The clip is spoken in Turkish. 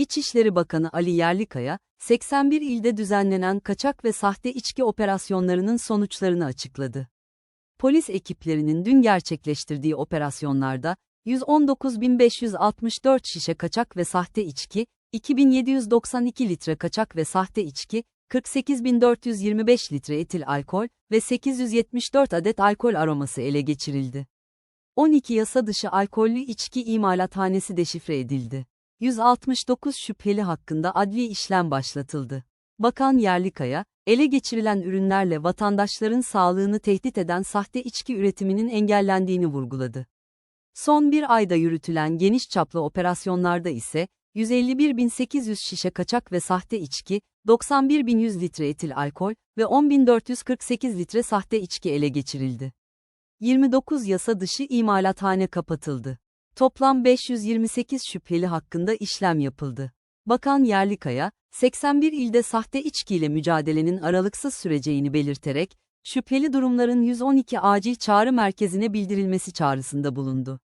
İçişleri Bakanı Ali Yerlikaya, 81 ilde düzenlenen kaçak ve sahte içki operasyonlarının sonuçlarını açıkladı. Polis ekiplerinin dün gerçekleştirdiği operasyonlarda, 119.564 şişe kaçak ve sahte içki, 2792 litre kaçak ve sahte içki, 48.425 litre etil alkol ve 874 adet alkol aroması ele geçirildi. 12 yasa dışı alkollü içki imalathanesi deşifre edildi. 169 şüpheli hakkında adli işlem başlatıldı. Bakan Yerlikaya, ele geçirilen ürünlerle vatandaşların sağlığını tehdit eden sahte içki üretiminin engellendiğini vurguladı. Son bir ayda yürütülen geniş çaplı operasyonlarda ise, 151.800 şişe kaçak ve sahte içki, 91.100 litre etil alkol ve 10.448 litre sahte içki ele geçirildi. 29 yasa dışı imalathane kapatıldı. Toplam 528 şüpheli hakkında işlem yapıldı. Bakan Yerlikaya, 81 ilde sahte içkiyle mücadelenin aralıksız süreceğini belirterek, şüpheli durumların 112 acil çağrı merkezine bildirilmesi çağrısında bulundu.